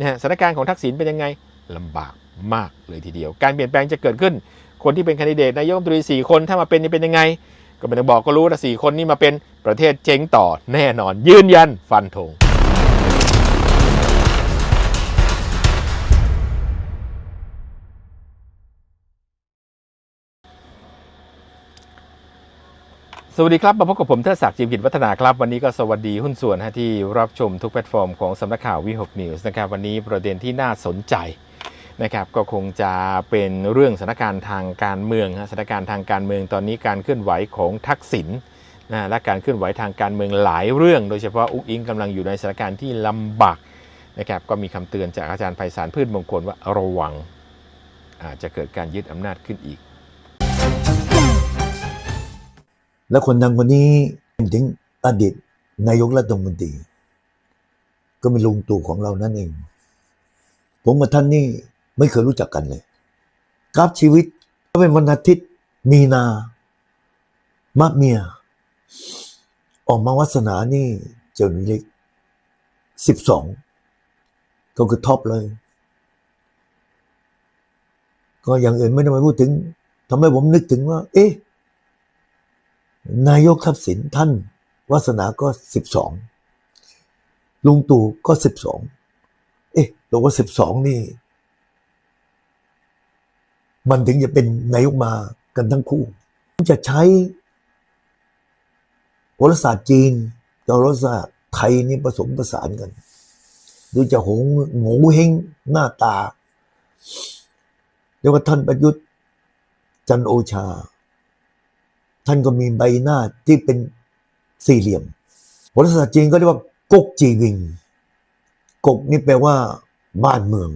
นะฮะสถานการณ์ของทักษิณเป็นยังไงลำบากมากเลยทีเดียว การเปลี่ยนแปลงจะเกิดขึ้น คนที่เป็นคนดิเดตนายกรัฐมนตรีสี่คนถ้ามาเป็นจะเป็นยังไง ก็ไม่ต้องบอกก็รู้นะสี่คนนี้มาเป็นประเทศเจ๊งต่อแน่นอน ยืนยันฟันธง สวัสดีครับ มาพบกับผมเทิดศักดิ์จิมกิจวัฒนาครับ วันนี้ก็สวัสดีหุ้นส่วนฮะที่รับชมทุกแพลตฟอร์มของสำนักข่าววิหกนิวส์นะครับวันนี้ประเด็นที่น่าสนใจนะครับก็คงจะเป็นเรื่องสถานการณ์ทางการเมืองสถานการณ์ทางการเมืองตอนนี้การเคลื่อนไหวของทักษิณนะและการเคลื่อนไหวทางการเมืองหลายเรื่อง โดยเฉพาะอุ้งอิงกำลังอยู่ในสถานการณ์ที่ลำบากนะครับก็มีคำเตือนจากอาจารย์ไพศาลพืชมงคลว่าระวังอาจจะเกิดการยึดอำนาจขึ้นอีก แล้วคนดังคนนี้ถึงอดีตนายกรัฐมนตรีก็เป็นลุงตู่ของเรานั่นเอง ผมกับท่านนี่ไม่เคยรู้จักกันเลย กราฟชีวิตก็เป็นวันอาทิตย์ มีนา มะเมีย ออกมาวัสนานี่เจ้าหนี้เล็กสิบสองก็คือท็อปเลย ก็อย่างอื่นไม่ต้องไปพูดถึงทำให้ผมนึกถึงว่า เอ๊ะ นายกทักษิณท่านวาสนาก็สิบสองลุงตู่ก็สิบสองเอ๊ะตัวว่าสิบสองนี่ มันถึงจะเป็นนายกมากันทั้งคู่ จะใช้โหราศาสตร์จีนกับโหราศาสตร์ไทยนี่ผสมผสานกัน ดูจะหงโง่เฮงหน้าตาเรียกว่าท่านประยุทธ์จันโอชา ท่านก็มีใบหน้าที่เป็นสี่เหลี่ยมโหราศาสตร์จีนก็เรียกว่ากกจีวิง กกนี่แปลว่า บ้านเมือง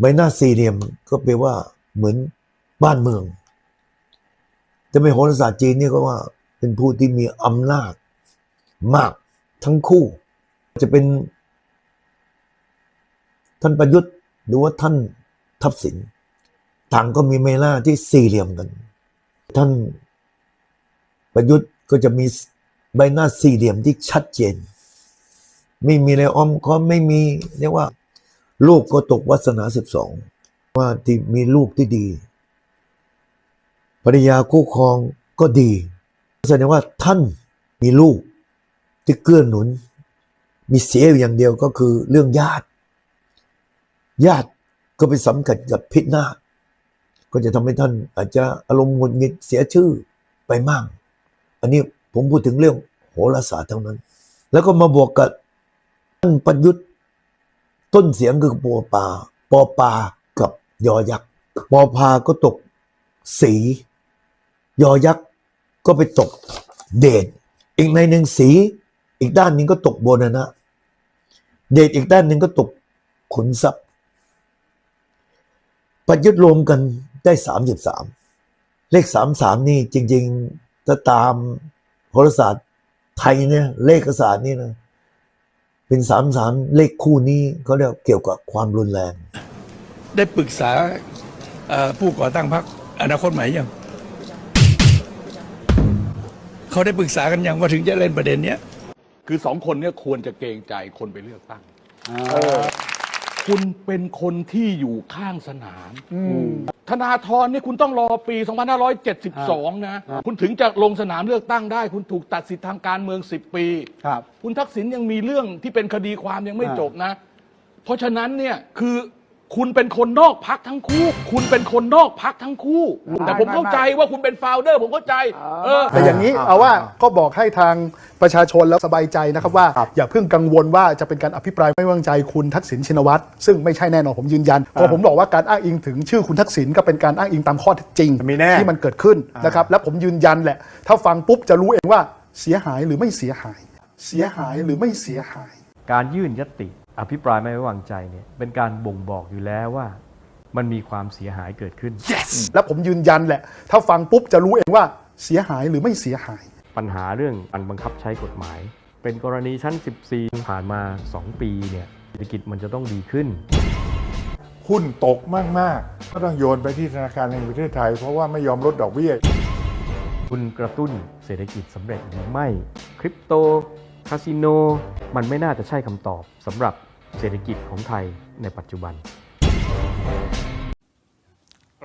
ใบหน้าสี่เหลี่ยมก็แปลว่า เหมือนบ้านเมือง แต่ในโหราศาสตร์จีนนี่ก็ว่า เป็นผู้ที่มีอำนาจมากทั้งคู่ จะเป็น ท่านประยุทธ์หรือว่าท่านทักษิณต่างก็มีใบหน้าที่สี่เหลี่ยมกัน ท่าน ประยุทธ์ก็จะมีใบหน้าสี่เหลี่ยมที่ชัดเจน ไม่มีอะไรอ้อมค้อมไม่มีเรียกว่า ลูกก็ตกวัสนาสิบสองว่าที่มีลูกที่ดีภรรยาคู่ครองก็ดีแสดงว่าท่านมีลูกที่เกื้อหนุน มีเสียอย่างเดียวก็คือเรื่องญาติ ญาติก็ไปสำคัญกับพิษหน้า ก็จะทำให้ท่านอาจจะอารมณ์หงุดหงิดเสียชื่อไปมาก อันนี้ผมพูดถึงเรื่องโหราศาสตร์เท่านั้น แล้วก็มาบวกกับท่านประยุทธ์ต้นเสียงคือปอปาปอปากับยอยักษ์ปอพาก็ตกสี ยอยักษ์ก็ไปตกเดชอีกในหนึ่งสี อีกด้านนึงก็ตกโบนานะเดชอีกด้านหนึ่งก็ตกขุนทรัพย์ประยุทธ์รวมกันได้สามสิบสามเลขสามสามนี่จริง ๆ ถ้าตามโหราศาสตร์ไทยเนี่ยเลขศาสตร์นี่นะเป็นสามสามเลขคู่นี้เขาเรียกเกี่ยวกับความรุนแรง ได้ปรึกษาเอ่อผู้ก่อตั้งพรรคอนาคตใหม่ยังเขาได้ปรึกษากันยังว่าถึงจะเล่นประเด็นเนี้ย คือสองคนเนี่ยควรจะเกรงใจคนไปเลือกตั้งเออ คุณเป็นคนที่อยู่ข้างสนามธนาธรเนี่ยคุณต้องรอปี 2572 นะ คุณถึงจะลงสนามเลือกตั้งได้ คุณถูกตัดสิทธิทางการเมือง 10 ปีครับคุณทักษิณยังมีเรื่องที่เป็นคดีความยังไม่อ่าจบนะ เพราะฉะนั้นเนี่ยคือ คุณเป็นคนนอกพักทั้งคู่ คุณเป็นคนนอกพักทั้งคู่ แต่ผมเข้าใจว่าคุณเป็นโฟลเดอร์ผมเข้าใจ เออ แต่อย่างนี้เอาว่าก็บอกให้ทางประชาชนแล้วสบายใจนะครับว่า อย่าเพิ่งกังวลว่าจะเป็นการอภิปรายไม่ไว้วางใจคุณทักษิณชินวัตรซึ่งไม่ใช่แน่นอนผมยืนยันเพราะผมบอกว่าการอ้างอิงถึงชื่อคุณทักษิณก็เป็นการอ้างอิงตามข้อเท็จจริงมีแน่ ที่มันเกิดขึ้นนะครับและผมยืนยันแหละ ถ้าฟังปุ๊บจะรู้เองว่าเสียหายหรือไม่เสียหาย เสียหายหรือไม่เสียหาย การยื่นยตติ อภิปรายไม่ไว้วางใจเนี่ยเป็นการบ่งบอกอยู่แล้วว่า มันมีความเสียหายเกิดขึ้นและผมยืนยันแหละ ถ้าฟังปุ๊บจะรู้เองว่าเสียหายหรือไม่เสียหาย ปัญหาเรื่องการบังคับใช้กฎหมาย เป็นกรณีชั้น 14 ผ่านมา 2 ปีเนี่ยเศรษฐกิจมันจะต้องดีขึ้น หุ้นตกมาก ๆ ก็ต้องโยนไปที่ธนาคารแห่งประเทศไทย เพราะว่าไม่ยอมลดดอกเบี้ย คุณกระตุ้นเศรษฐกิจสำเร็จหรือไม่ คริปโต คาสิโน มันไม่น่าจะใช่คำตอบสำหรับ เศรษฐกิจของไทยในปัจจุบัน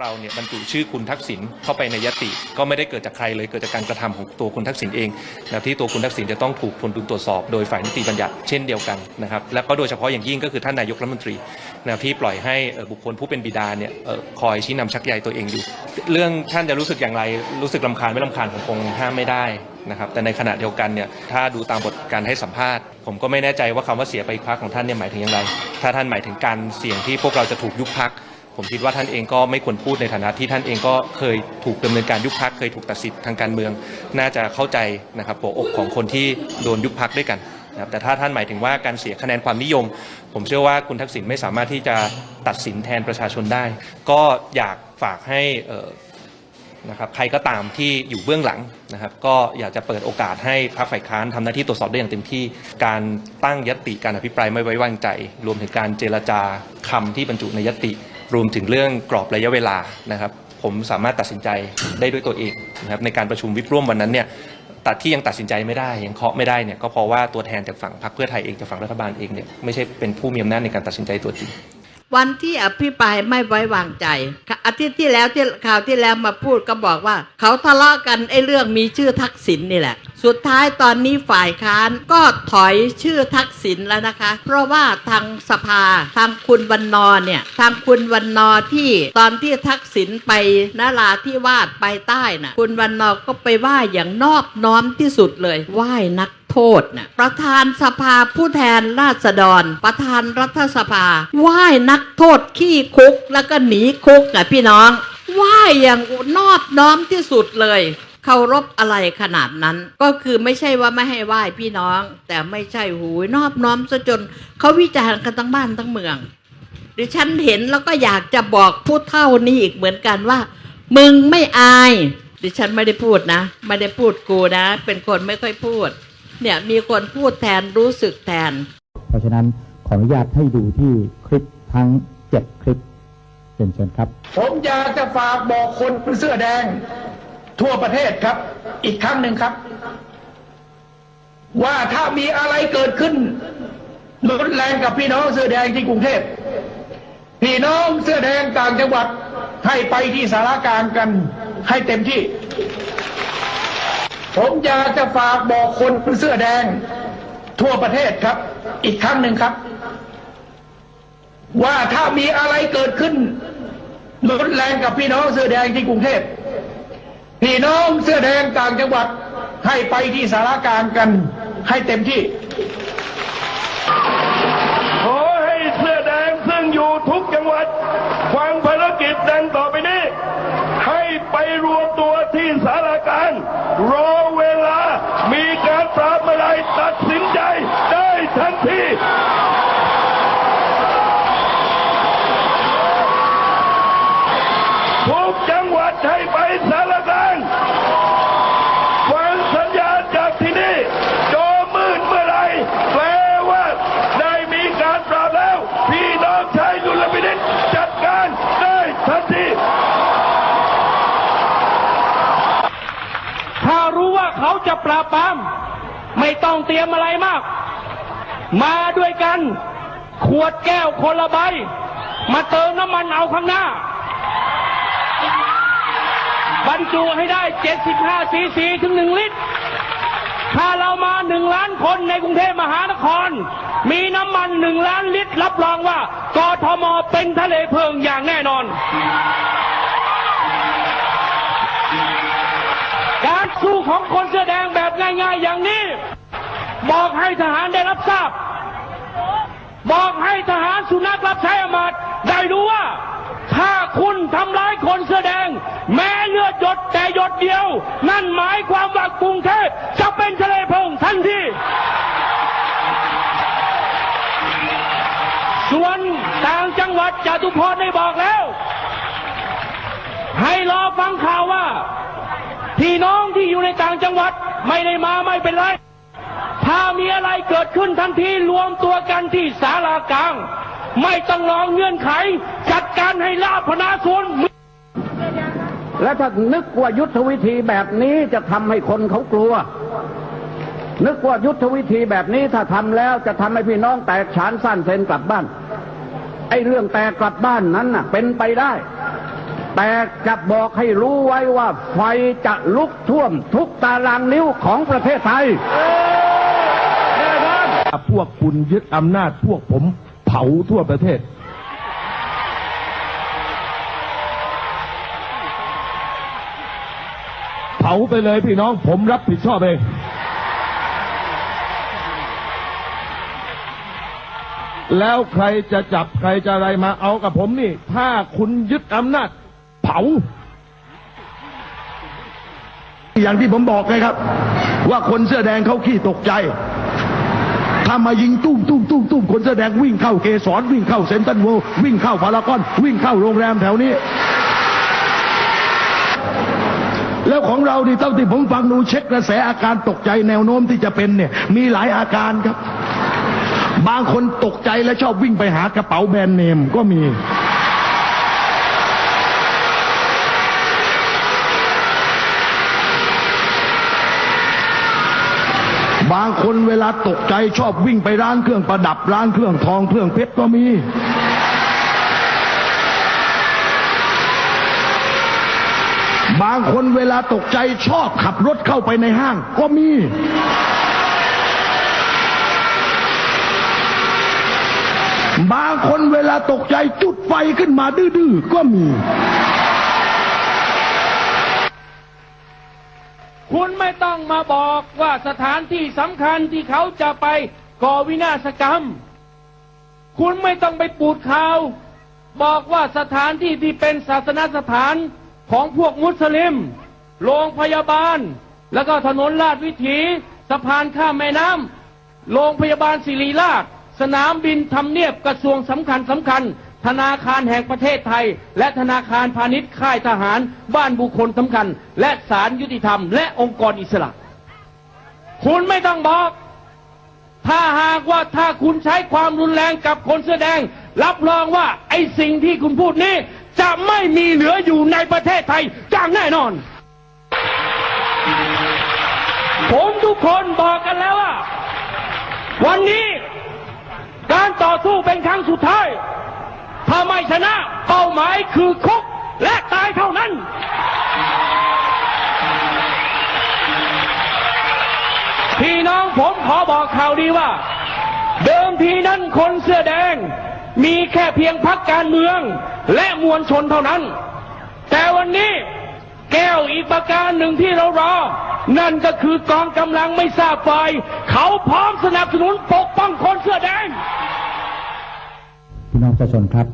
เราเนี่ยบรรจุชื่อคุณทักษิณเข้าไปในยติก็ไม่ได้เกิดจากใครเลยเกิดจากการกระทำของตัวคุณทักษิณเองนะที่ตัวคุณทักษิณจะต้องถูกผลดุลตรวจสอบโดยฝ่ายนิติบัญญัติเช่นเดียวกันนะครับและก็โดยเฉพาะอย่างยิ่งก็คือท่านนายกรัฐมนตรีนะที่ปล่อยให้บุคคลผู้เป็นบิดาเนี่ยคอยชี้นำชักใยตัวเองอยู่ เรื่องท่านจะรู้สึกอย่างไรรู้สึกลำคาญไม่ลำคาญผมคงห้ามไม่ได้ นะครับแต่ในขณะเดียวกันเนี่ยถ้าดูตามบทการให้สัมภาษณ์ ผมก็ไม่แน่ใจว่าคำว่าเสียไปพักของท่านเนี่ยหมายถึงอย่างไร ถ้าท่านหมายถึงการเสี่ยงที่พวกเราจะถูกยุบพักผมคิดว่าท่านเองก็ไม่ควรพูดในฐานะที่ท่านเองก็เคยถูกดำเนินการยุบพักเคยถูกตัดสิทธิ์ทางการเมือง น่าจะเข้าใจนะครับหัวอกของคนที่โดนยุบพักด้วยกันนะครับแต่ถ้าท่านหมายถึงว่าการเสียคะแนนความนิยม ผมเชื่อว่าคุณทักษิณไม่สามารถที่จะตัดสินแทนประชาชนได้ ก็อยากฝากให้นะครับใครก็ตามที่อยู่เบื้องหลัง นะครับก็อยากจะเปิดโอกาสให้พรรคฝ่ายค้านทำหน้าที่ตรวจสอบได้อย่างเต็มที่การตั้งยติการอภิปรายไม่ไว้วางใจ รวมถึงการเจรจาคำที่บรรจุในยติ รวมถึงเรื่องกรอบระยะเวลานะครับ ผมสามารถตัดสินใจได้ด้วยตัวเองนะครับในการประชุมวิปร่วมวันนั้นเนี่ยตัดที่ยังตัดสินใจไม่ได้ยังเคาะไม่ได้เนี่ยก็เพราะว่าตัวแทนจากฝั่งพรรคเพื่อไทยเองจากฝั่งรัฐบาลเองเนี่ยไม่ใช่เป็นผู้มีอำนาจในการตัดสินใจตัวจริง วันที่อภิปรายไม่ไว้วางใจ อาทิตย์ที่แล้วที่ข่าวที่แล้วมาพูดก็บอกว่า เขาทะเลาะกันไอ้เรื่องมีชื่อทักษิณนี่แหละ สุดท้ายตอนนี้ฝ่ายค้านก็ถอยชื่อทักษิณแล้วนะคะ เพราะว่าทางสภาทางคุณวันนอเนี่ยทางคุณวันนอที่ตอนที่ทักษิณไปนาราที่วาดไปใต้น่ะ คุณวันนอก็ไปไหว้อย่างนอบน้อมที่สุดเลยไหว้นัก โทษนะประธานสภาผู้แทนราษฎร ประธานรัฐสภาไหว้นักโทษขี้คุกแล้วก็หนีคุกอะพี่น้องไหว้อย่างนอบน้อมที่สุดเลยเคารพอะไรขนาดนั้น ก็คือไม่ใช่ว่าไม่ให้ไหว้พี่น้อง แต่ไม่ใช่หูยนอบน้อมซะจนเขาวิจารณ์กันทั้งบ้านทั้งเมืองดิฉันเห็นแล้วก็อยากจะบอกผู้เท่านี้อีกเหมือนกันว่า มึงไม่อาย ดิฉันไม่ได้พูดนะ ไม่ได้พูดกูนะ เป็นคนไม่ค่อยพูด เนี่ยมีคนพูดแทนรู้สึกแทน เพราะฉะนั้นขออนุญาตให้ดูที่คลิปทั้ง7คลิปเป็นเชิญครับ ผมอยากจะฝากบอกคนเสื้อแดง ทั่วประเทศครับ อีกครั้งหนึ่งครับ ว่าถ้ามีอะไรเกิดขึ้นรุนแรงกับพี่น้องเสื้อแดงที่กรุงเทพพี่น้องเสื้อแดงต่างจังหวัดให้ไปที่สารกลางกันให้เต็มที่ ผมอยากจะฝากบอกคนเสื้อแดง ทั่วประเทศครับ อีกครั้งหนึ่งครับ ว่าถ้ามีอะไรเกิดขึ้นรุนแรงกับพี่น้องเสื้อแดงที่กรุงเทพพี่น้องเสื้อแดงต่างจังหวัดให้ไปที่สารกลางกันให้เต็มที่ขอให้เสื้อแดงซึ่งอยู่ทุกจังหวัดฟังภารกิจดังต่อไปนี้ ให้ไปรวมตัวที่สารกลาร มีการปราบเมื่อไรตัดสินใจได้ทันที ทุกจังหวัดให้ไปสารกลารฟังสัญญาณจากที่นี่จอมืดเมื่อไหรแปลว่าได้มีการปราบแล้ว พี่น้องชายดุลพินิษจัดการได้ทันที ถ้ารู้ว่าเขาจะ ปราบปราม ไม่ต้องเตรียมอะไรมาก มาด้วยกัน ขวดแก้วคนละใบ มาเติมน้ำมันเอาข้างหน้า บรรจุให้ได้ 75 ซีซีถึง 1 ลิตร ถ้าเรามา1ล้านคนในกรุงเทพมหานคร มีน้ำมัน1ล้านลิตร รับรองว่ากทมเป็นทะเลเพลิงอย่างแน่นอน ของคนเสื้อแดงแบบง่ายๆอย่างนี้ บอกให้ทหารได้รับทราบ บอกให้ทหารสุนัขรับใช้อำมาต์ได้รู้ว่า ถ้าคุณทำร้ายคนเสื้อแดง แม้เลือดหยดแต่หยดเดียว นั่นหมายความว่ากรุงเทพจะเป็นทะเลเพลิงทันทีส่วนต่างจังหวัดจตุพรได้บอกแล้ว ให้รอฟังข่าวว่า พี่น้องที่อยู่ในต่างจังหวัดไม่ได้มาไม่เป็นไร ถ้ามีอะไรเกิดขึ้นทันทีรวมตัวกันที่ศาลากลาง ไม่ต้องรองเงื่อนไข จัดการให้ลาพนาส่วนและถ้านึกว่ายุทธวิธีแบบนี้จะทำให้คนเขากลัว นึกว่ายุทธวิธีแบบนี้ถ้าทำแล้วจะทำให้พี่น้องแตกฉานสั้นเซนกลับบ้าน ไอ้เรื่องแตกกลับบ้านนั้นน่ะ เป็นไปได้ แต่จะบอกให้รู้ไว้ว่าไฟจะลุกท่วมทุกตารางนิ้วของประเทศไทยพวกคุณยึดอำนาจพวกผมเผาทั่วประเทศ เผาไปเลยพี่น้องผมรับผิดชอบเองแล้วใครจะจับใครจะอะไรมาเอากับผมนี่ ถ้าคุณยึดอำนาจา อย่างที่ผมบอกไงครับ ว่าคนเสื้อแดงเขาขี้ตกใจถ้ามายิงตุ้มตุ้มตุ้มตุ้มคนเสื้อแดงวิ่งเข้าเกสรวิ่งเข้าเซนตันเววิ่งเข้าพารากอน วิ่งเข้าโรงแรมแถวนี้ แล้วของเรานี่เท่าที่ผมฟังดูเช็คกระแสอาการตกใจแนวโน้มที่จะเป็นเนี่ย มีหลายอาการครับ บางคนตกใจและชอบวิ่งไปหากระเป๋าแบรนด์เนมก็มี บางคนเวลาตกใจชอบวิ่งไปร้านเครื่องประดับร้านเครื่องทองเครื่องเพชรก็มี บางคนเวลาตกใจชอบขับรถเข้าไปในห้างก็มี บางคนเวลาตกใจจุดไฟขึ้นมาดื้อๆก็มี คุณไม่ต้องมาบอกว่าสถานที่สำคัญที่เขาจะไปก่อวินาศกรรม คุณไม่ต้องไปปูดข่าว บอกว่าสถานที่ที่เป็นศาสนสถานของพวกมุสลิม โรงพยาบาล แล้วก็ถนนลาดวิถีสะพานข้ามแม่น้ำโรงพยาบาลศิริราช สนามบินทำเนียบกระทรวงสำคัญสำคัญ ธนาคารแห่งประเทศไทย และธนาคารพาณิชย์ค่ายทหาร บ้านบุคคลสำคัญ และศาลยุติธรรม และองค์กรอิสระ คุณไม่ต้องบอก ถ้าหากว่าถ้าคุณใช้ความรุนแรงกับคนเสื้อแดง รับรองว่าไอ้สิ่งที่คุณพูดนี้จะไม่มีเหลืออยู่ในประเทศไทยอย่างแน่นอน ผมทุกคนบอกกันแล้วว่า วันนี้การต่อสู้เป็นครั้งสุดท้าย ถ้าไม่ชนะเป้าหมายคือคุกและตายเท่านั้น พี่น้องผมขอบอกข่าวดีว่า เดิมทีนั้นคนเสื้อแดง มีแค่เพียงพักการเมือง และมวลชนเท่านั้น แต่วันนี้แก้วอีกประการหนึ่งที่เรารอ นั่นก็คือกองกำลังไม่ทราบฝ่ายเขาพร้อมสนับสนุนปกป้องคนเสื้อแดงพี่น้องประชาชนครับ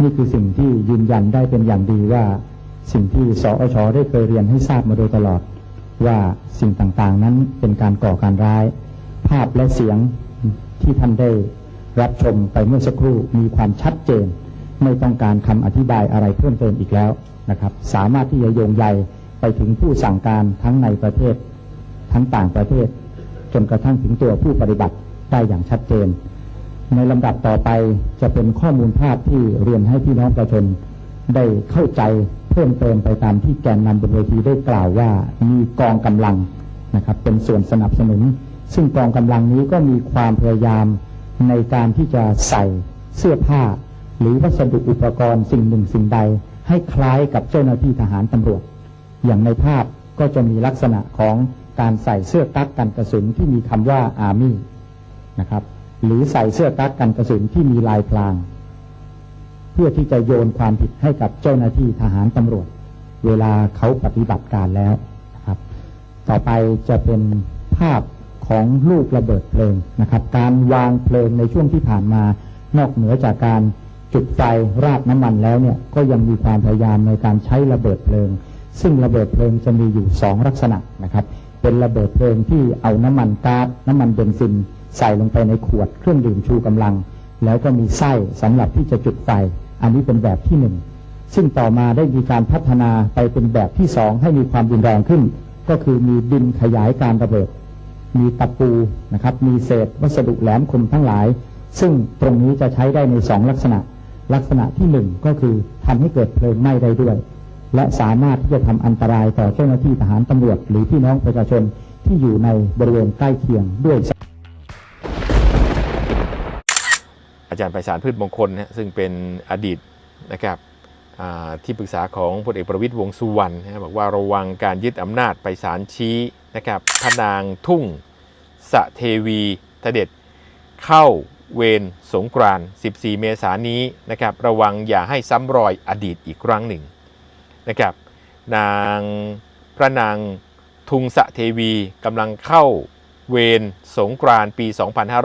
นี่คือสิ่งที่ยืนยันได้เป็นอย่างดีว่า สิ่งที่สอชอได้เคยเรียนให้ทราบมาโดยตลอด ว่าสิ่งต่างๆนั้นเป็นการก่อการร้าย ภาพและเสียงที่ท่านได้รับชมไปเมื่อสักครู่มีความชัดเจน ไม่ต้องการคำอธิบายอะไรเพิ่มเติมอีกแล้วนะครับ สามารถที่จะโยงใยไปถึงผู้สั่งการทั้งในประเทศ ทั้งต่างประเทศ จนกระทั่งถึงตัวผู้ปฏิบัติได้อย่างชัดเจน ในลำดับต่อไปจะเป็นข้อมูลภาพที่เรียนให้พี่น้องประชาชน ได้เข้าใจเพิ่มเติมไปตามที่แกนนำบนเวทีได้กล่าวว่ามีกองกำลังนะครับเป็นส่วนสนับสนุน ซึ่งกองกำลังนี้ก็มีความพยายามในการที่จะใส่เสื้อผ้า หรือวัสดุอุปกรณ์สิ่งหนึ่งสิ่งใด ให้คล้ายกับเจ้าหน้าที่ทหารตำรวจ อย่างในภาพก็จะมีลักษณะของการใส่เสื้อกั๊กกันกระสุนที่มีคำว่าอาร์มี่นะครับ หรือใส่เสื้อกั๊กกันกระสุนที่มีลายพราง เพื่อที่จะโยนความผิดให้กับเจ้าหน้าที่ทหารตำรวจ เวลาเขาปฏิบัติการแล้วนะครับ ต่อไปจะเป็นภาพของลูกระเบิดเพลิงนะครับ การวางเพลิงในช่วงที่ผ่านมานอกเหนือจากการจุดไฟราดน้ำมันแล้วเนี่ยก็ยังมีความพยายามในการใช้ระเบิดเพลิง ซึ่งระเบิดเพลิงจะมีอยู่สองลักษณะนะครับ เป็นระเบิดเพลิงที่เอาน้ำมันก๊าซน้ำมันเบนซิน ใส่ลงไปในขวดเครื่องดื่มชูกำลัง แล้วก็มีไส้สำหรับที่จะจุดไฟ อันนี้เป็นแบบที่หนึ่งซึ่งต่อมาได้มีการพัฒนาไปเป็นแบบที่สองให้มีความรุนแรงขึ้น ก็คือมีดินขยายการระเบิด มีตะปูนะครับ มีเศษวัสดุแหลมคมทั้งหลาย ซึ่งตรงนี้จะใช้ได้ในสองลักษณะ ลักษณะที่หนึ่งก็คือทำให้เกิดเพลิงไหม้ได้ด้วย และสามารถที่จะทำอันตรายต่อเจ้าหน้าที่ทหารตำรวจ หรือพี่น้องประชาชนที่อยู่ในบริเวณใกล้เคียงด้วย อาจารย์ไพศาลพืชมงคลนะซึ่งเป็นอดีตนะครับที่ปรึกษาของพลเอกประวิตยวงสุวรรณนะบอกว่าระวังการยึดอำนาจไปศาลชี้นะครับพระนางทุ่ง สะเทวีทเด็จเข้าเวรสงกรานต์14 เมษายนนี้นะครับระวังอย่าให้ซ้ำรอยอดีตอีกครั้งหนึ่งนะครับนางพระนางทุงสะเทวีกำลังเข้าเวรสงกรานต์ปี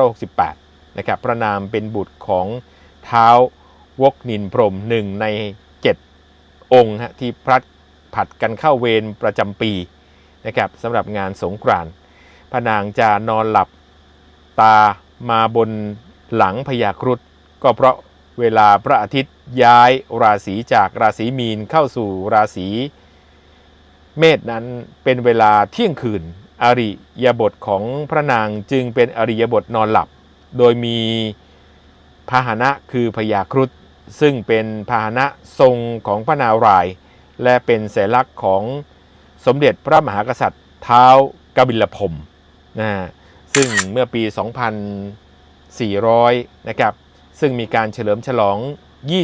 2568 นะครับพระนามเป็นบุตรของเท้าวกนินพรมหนึ่งในเจ็ดองค์ฮะที่พลัดผัดกันเข้าเวรประจำปีนะครับสำหรับงานสงกรานต์พระนางจะนอนหลับตามาบนหลังพญาครุฑก็เพราะเวลาพระอาทิตย์ย้ายราศีจากราศีมีนเข้าสู่ราศีเมษนั้นเป็นเวลาเที่ยงคืน อริยบทของพระนางจึงเป็นอริยบทนอนหลับ โดยมีพาหนะคือพญาครุฑซึ่งเป็นพาหนะทรงของพระนารายณ์และเป็นสัญลักษณ์ของสมเด็จพระมหากษัตริย์เท้ากบิลพรมนะซึ่งเมื่อปี 2400 นะครับ ซึ่งมีการเฉลิมฉลอง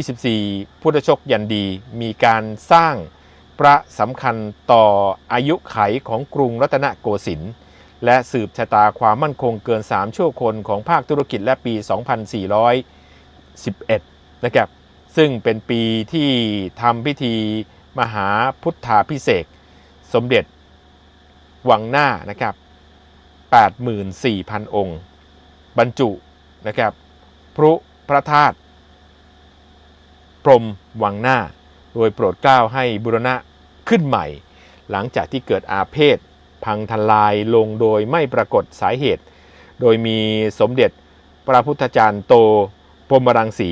24 พุทธชกยันดี มีการสร้างพระสำคัญต่ออายุไขของกรุงรัตนโกสินทร์ และสืบชะตาความมั่นคงเกิน 3 ชั่วคนของภาคธุรกิจและปี 2411 นะครับ ซึ่งเป็นปีที่ทำพิธีมหาพุทธาพิเศษสมเด็จวังหน้านะครับ 84,000 องค์ บรรจุนะครับพรุพระธาตุพรมวังหน้า โดยโปรดเกล้าให้บุรณะขึ้นใหม่ หลังจากที่เกิดอาเพศ พังทลายลงโดยไม่ปรากฏสาเหตุ โดยมีสมเด็จพระพุทธจารย์โตพรมรังสี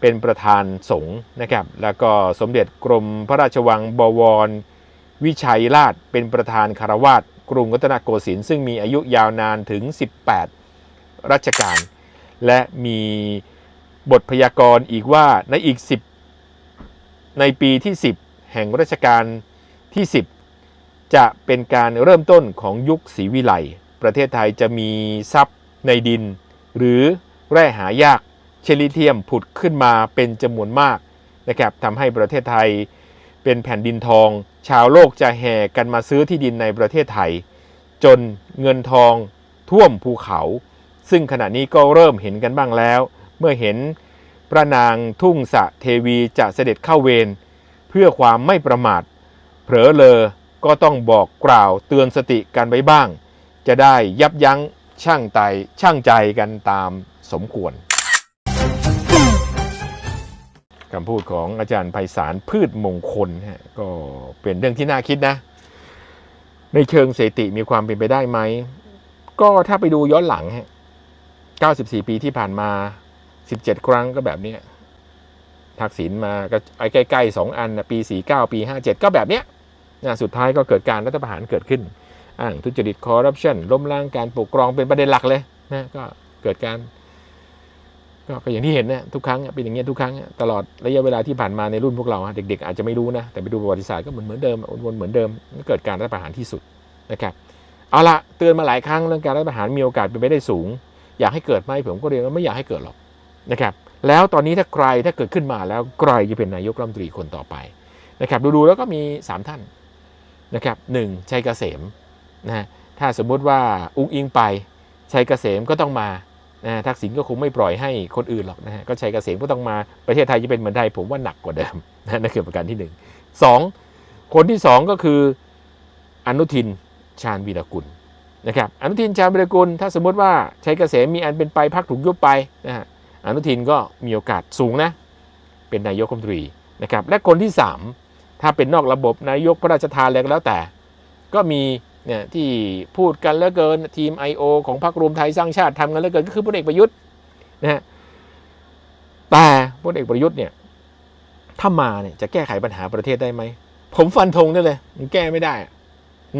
เป็นประธานสงฆ์นะครับ แล้วก็สมเด็จกรมพระราชวังบวร วิชัยราชเป็นประธานคารวาสกรุงรัตนโกสินทร์ซึ่งมีอายุยาวนานถึง 18 รัชกาล และมีบทพยากรณ์อีกว่าในอีก 10 ในปีที่ 10 แห่งรัชกาลที่ 10 จะเป็นการเริ่มต้นของยุคศรีวิไลประเทศไทยจะมีทรัพย์ในดิน หรือแร่หายากเชลิเทียมผุดขึ้นมาเป็นจำนวนมากนะครับทำให้ประเทศไทยเป็นแผ่นดินทอง ชาวโลกจะแห่กันมาซื้อที่ดินในประเทศไทย จนเงินทองท่วมภูเขา ซึ่งขณะนี้ก็เริ่มเห็นกันบ้างแล้ว เมื่อเห็นพระนางทุ่งสะเทวีจะเสด็จเข้าเวรเพื่อความไม่ประมาทเผลอเลอ ก็ต้องบอกกล่าวเตือนสติกันไว้บ้าง จะได้ยับยั้งช่างใจช่างใจกันตามสมควรคำพูดของอาจารย์ไพศาลพืชมงคลฮะก็เป็นเรื่องที่น่าคิดนะ ในเชิงสติมีความเป็นไปได้ไหม ก็ถ้าไปดูย้อนหลังฮะ94 ปีที่ผ่านมา 17 ครั้งก็แบบเนี้ยทักษิณมาก็ไอ้ใกล้ๆ2อันนะปี 49 ปี 57 ก็แบบเนี้ย นะสุดท้ายก็เกิดการรัฐประหารเกิดขึ้นอ้างทุจริตคอร์รัปชันล้มล้างการปกครองเป็นประเด็นหลักเลยนะก็เกิดการก็อย่างที่เห็นนะทุกครั้งเป็นอย่างเงี้ยทุกครั้งตลอดระยะเวลาที่ผ่านมาในรุ่นพวกเราเด็กๆอาจจะไม่รู้นะแต่ไปดูประวัติศาสตร์ก็เหมือนเหมือนเดิมวนเหมือนเดิมเกิดการรัฐประหารที่สุดนะครับเอาละเตือนมาหลายครั้งเรื่องการรัฐประหารมีโอกาสเป็นไปได้สูง อยากให้เกิดไหมผมก็เรียนว่าไม่อยากให้เกิดหรอกนะครับแล้วตอนนี้ถ้าใครถ้าเกิดขึ้นมาแล้วใครจะเป็นนายกรัฐมนตรีคนต่อไปนะครับดูๆแล้วก็มี 3 ท่าน นะครับหนึ่งชัยเกษมนะฮะถ้าสมมุติว่าอุ้งอิงไปชัยเกษมก็ต้องมานะทักษิณก็คงไม่ปล่อยให้คนอื่นหรอกนะฮะก็ชัยเกษมก็ต้องมาประเทศไทยจะเป็นเหมือนไทยผมว่าหนักกว่าเดิมนะนั่นคือประการที่หนึ่งสองคนที่สองก็คืออนุทินชาญวีรกุลนะครับอนุทินชาญวีรกุล ถ้าสมมติว่าชัยเกษมมีอันเป็นไปพักถูกยุบไปนะฮะอนุทินก็มีโอกาสสูงนะเป็นนายกรัฐมนตรีนะครับและคนที่สาม ถ้าเป็นนอกระบบนายกพระราชทานอะไรก็แล้วแต่ ก็มีเนี่ยที่พูดกันเหลือเกินทีม I.O. ของพรรครวมไทยสร้างชาติทำกันเหลือเกินก็คือพลเอกประยุทธ์นะฮะแต่พลเอกประยุทธ์เนี่ยถ้ามาเนี่ยจะแก้ไขปัญหาประเทศได้ไหม ผมฟันธงได้เลยมันแก้ไม่ได้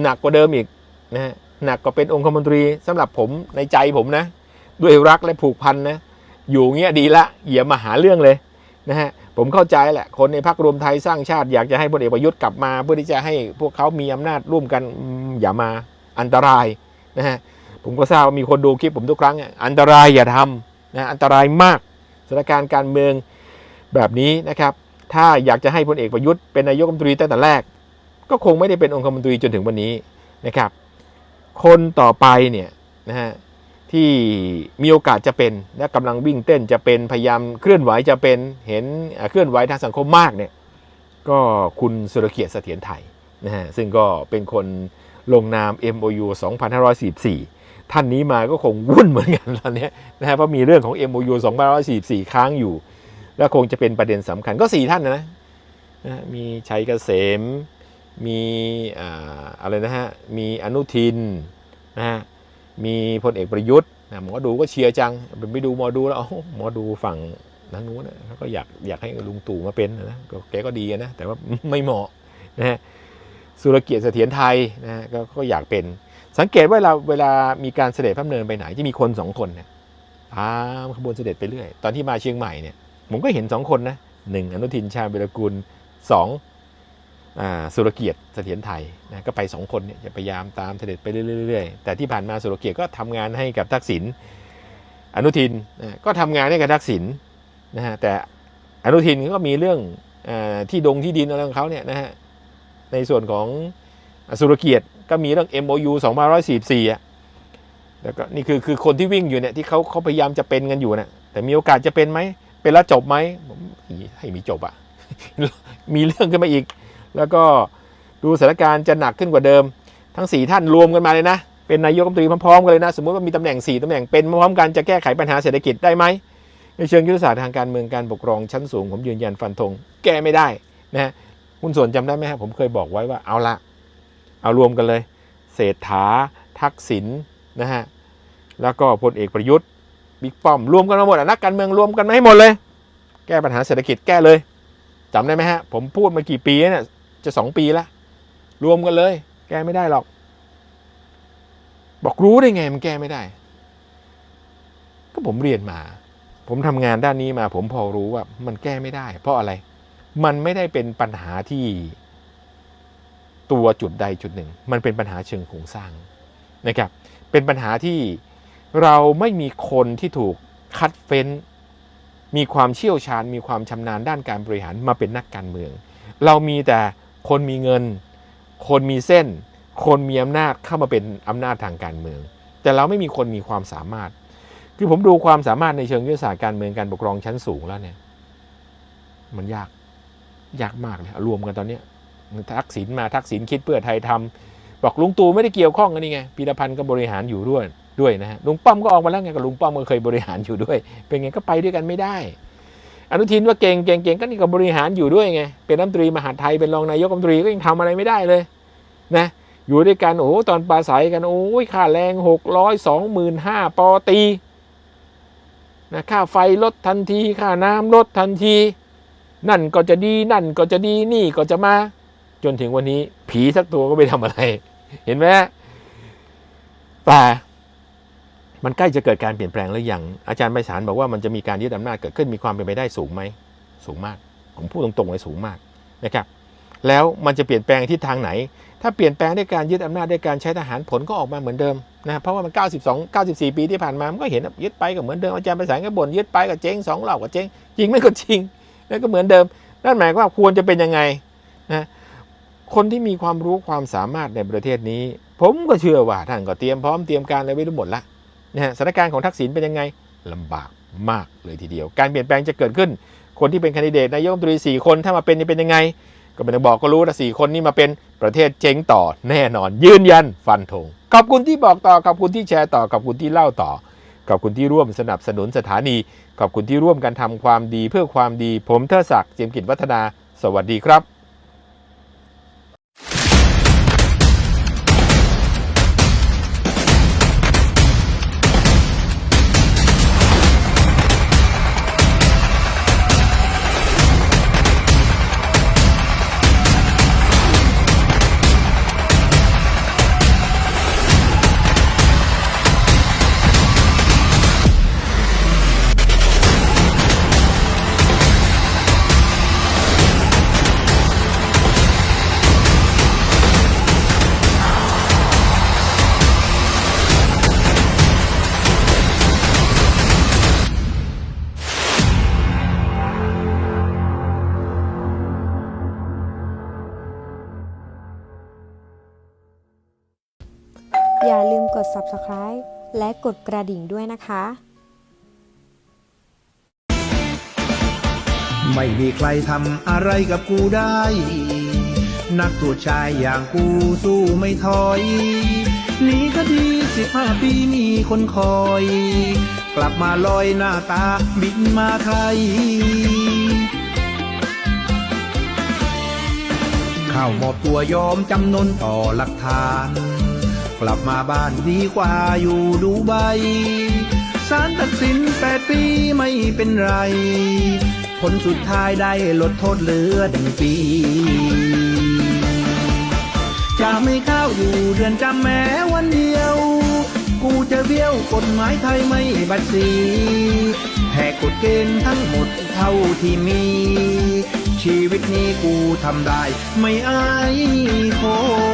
หนักกว่าเดิมอีกนะฮะหนักกว่าเป็นองคมนตรีสำหรับผมในใจผมนะ ด้วยรักและผูกพันนะอยู่เงี้ยดีละอย่ามาหาเรื่องเลยนะฮะ ผมเข้าใจแหละ คนในพรรครวมไทยสร้างชาติอยากจะให้พลเอกประยุทธ์กลับมา เพื่อที่จะให้พวกเขามีอำนาจร่วมกันอย่ามาอันตรายนะฮะผมก็ทราบว่ามีคนดูคลิปผมทุกครั้งอะอันตรายอย่าทำนะอันตรายมากสถานการณ์การเมืองแบบนี้นะครับ ถ้าอยากจะให้พลเอกประยุทธ์เป็นนายกรัฐมนตรีตั้งแต่แรก ก็คงไม่ได้เป็นองคมนตรีจนถึงวันนี้นะครับ คนต่อไปเนี่ยนะฮะ ที่มีโอกาสจะเป็นและกำลังวิ่งเต้นจะเป็นพยายามเคลื่อนไหวจะเป็นเห็นเคลื่อนไหวทางสังคมมากเนี่ยก็คุณสุรเกียรติเสถียรไทยนะฮะซึ่งก็เป็นคนลงนาม MOU 2544 ท่านนี้มาก็คงวุ่นเหมือนกันตอนนี้นะฮะเพราะมีเรื่องของ MOU 2544 ค้างอยู่ แล้วคงจะเป็นประเด็นสำคัญก็ 4 ท่านนะนะนะฮะมีชัยเกษม มีอ่าอะไรนะฮะ มีอนุทินนะฮะ มีพลเอกประยุทธ์นะหมอดูก็เชียร์จังไปดูหมอดูแล้วหมอดูฝั่งทางนู้นนะเขาก็อยากอยากให้ลุงตู่มาเป็นนะแกก็ดีนะแต่ว่าไม่เหมาะนะฮะสุรเกียรติเสถียรไทยนะฮะก็ก็อยากเป็น สังเกตว่าเวลาเวลามีการเสด็จพระดำเนินไปไหนจะมีคนสองคนเนี่ยตามขบวนเสด็จไปเรื่อย ตอนที่มาเชียงใหม่เนี่ยผมก็เห็นสองคนนะหนึ่งอนุทินชาญวิรกุลสอง สุรเกียรติเสถียรไทยนะก็ไปสองคนเนี่ยจะพยายามตามเสด็จไปเรื่อยๆ แต่ที่ผ่านมาสุรเกียรติก็ทำงานให้กับทักษิณอนุทินนะก็ทำงานให้กับทักษิณนะฮะแต่อนุทินก็มีเรื่องอที่ดงที่ดินอะไรของเขาเนี่ยนะฮะในส่วนของสุรเกียรติก็มีเรื่อง MOU 2544อะแล้วก็นี่คือคือคนที่วิ่งอยู่เนี่ยที่เขาเขาพยายามจะเป็นกันอยู่นะแต่มีโอกาสจะเป็นไหมเป็นแล้วจบไหมให้มีจบอะมีเรื่องขึ้นมาอีก แล้วก็ดูสถานการณ์จะหนักขึ้นกว่าเดิม ทั้ง 4 ท่านรวมกันมาเลยนะ เป็นนายกรัฐมนตรีพร้อมๆกันเลยนะ สมมติว่ามีตำแหน่ง 4ตำแหน่งเป็นพร้อมกันจะแก้ไขปัญหาเศรษฐกิจได้ไหมในเชิงยุทธศาสตร์ทางการเมืองการปกครองชั้นสูงผมยืนยันฟันธงแก้ไม่ได้นะฮะคุณส่วนจำได้ไหมครับผมเคยบอกไว้ว่าเอาละเอารวมกันเลย เศรษฐาทักษิณนะฮะแล้วก็พลเอกประยุทธ์บิ๊กป้อมรวมกันมาหมดนักการเมืองรวมกันมาให้หมดเลย แก้ปัญหาเศรษฐกิจแก้เลยจำได้ไหมฮะผมพูดมากี่ปีแล้วเนี่ย จะสองปีแล้ว รวมกันเลย แก้ไม่ได้หรอก บอกรู้ได้ไงมันแก้ไม่ได้ ก็ผมเรียนมา ผมทำงานด้านนี้มา ผมพอรู้ว่า มันแก้ไม่ได้ เพราะอะไร มันไม่ได้เป็นปัญหาที่ตัวจุดใดจุดหนึ่ง มันเป็นปัญหาเชิงโครงสร้างนะครับ เป็นปัญหาที่เราไม่มีคนที่ถูกคัดเฟ้น มีความเชี่ยวชาญ มีความชำนาญด้านการบริหารมาเป็นนักการเมือง เรามีแต่ คนมีเงิน คนมีเส้น คนมีอำนาจเข้ามาเป็นอำนาจทางการเมือง แต่เราไม่มีคนมีความสามารถ คือผมดูความสามารถในเชิงยุทธศาสตร์การเมืองการปกครองชั้นสูงแล้วเนี่ย มันยากยากมากเลยรวมกันตอนนี้ทักษิณมาทักษิณคิดเพื่อไทยทำบอกลุงตู่ไม่ได้เกี่ยวข้องกันนี่ไงพีรพันธ์ก็บริหารอยู่ด้วยด้วยนะฮะลุงป้อมก็ออกมาแล้วไงกับลุงป้อมก็เคยบริหารอยู่ด้วย เป็นไงก็ไปด้วยกันไม่ได้ อนุทินว่าเก่งเก่งเก่งก็นี่ก็บริหารอยู่ด้วยไง เป็นรัฐมนตรีมหาไทยเป็นรองนายกรัฐมนตรีก็ยังทำอะไรไม่ได้เลยนะอยู่ด้วยกันโอ้โหตอนปราศัยกันโอ้ยค่าแรงหกร้อยสองหมื่นห้าปอตีนะค่าไฟลดทันทีค่าน้ำลดทันที นั่นก็จะดีนั่นก็จะดีนี่ก็จะมา จนถึงวันนี้ ผีสักตัวก็ไม่ทำอะไร เห็นไหมแต่ มันใกล้จะเกิดการเปลี่ยนแปลงหรือยังอาจารย์ไพศาลบอกว่ามันจะมีการยึดอำนาจเกิดขึ้นมีความเป็นไปได้สูงไหมสูงมาก ผมพูดตรงๆเลยสูงมากนะครับแล้วมันจะเปลี่ยนแปลงทิศทางไหน ถ้าเปลี่ยนแปลงด้วยการยึดอำนาจด้วยการใช้ทหารผลก็ออกมาเหมือนเดิมนะเพราะว่ามัน 92 94 ปีที่ผ่านมามันก็เห็นยึดไปก็เหมือนเดิมอาจารย์ไพศาลก็บ่นยึดไปก็เจ๊งสองรอบก็เจ๊งจริงไม่ก็จริงแล้วก็เหมือนเดิมนั่นหมายความว่าควรจะเป็นยังไงนะคนที่มีความรู้ความสามารถในประเทศนี้ ผมก็เชื่อว่าท่านก็เตรียมพร้อมเตรียมการอะไรไว้ทั้งหมดละ นะฮะสถานการณ์ของทักษิณเป็นยังไงลำบากมากเลยทีเดียว การเปลี่ยนแปลงจะเกิดขึ้น คนที่เป็นคนดิเดตนายกรัฐมนตรี4คนถ้ามาเป็นจะเป็นยังไง ก็ไม่ต้องบอกก็รู้นะสี่คนนี้มาเป็นประเทศเจ๊งต่อแน่นอน ยืนยันฟันธงขอบคุณที่บอกต่อขอบคุณที่แชร์ต่อขอบคุณที่เล่าต่อขอบคุณที่ร่วมสนับสนุนสถานี ขอบคุณที่ร่วมกันทำความดีเพื่อความดี ผมเทอศักดิ์เจียมกิจวัฒนา สวัสดีครับ กดกระดิ่งด้วยนะคะ ไม่มีใครทำอะไรกับกูได้ นักตัวชายอย่างกูสู้ไม่ถอยหนีคดีสิบห้าปีมีคนคอย กลับมาลอยหน้าตาบินมาไทยเข้ามอบตัวยอมจำนนต่อหลักฐาน กลับมาบ้านดีกว่าอยู่ดูใบสารตัดสินแปดปีไม่เป็นไร ผลสุดท้ายได้ลดโทษเหลือหนึ่งปีจะไม่เข้าอยู่เรือนจำแม้วันเดียว กูจะเบี้ยวกฎหมายไทยไม่บัดสีแหกกฎเกณฑ์ทั้งหมดเท่าที่มี ชีวิตนี้กูทำได้ไม่อายคน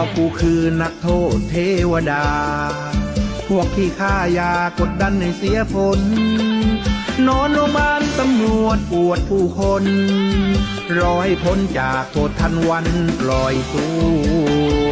ราะกูคือนักโทษเทวดา พวกที่ฆ่ายากดดันให้เสียผลนอนโรงพยาบาลตำรวจปวดผู้คนรอให้พ้นจากโทษทันวันปล่อยตัว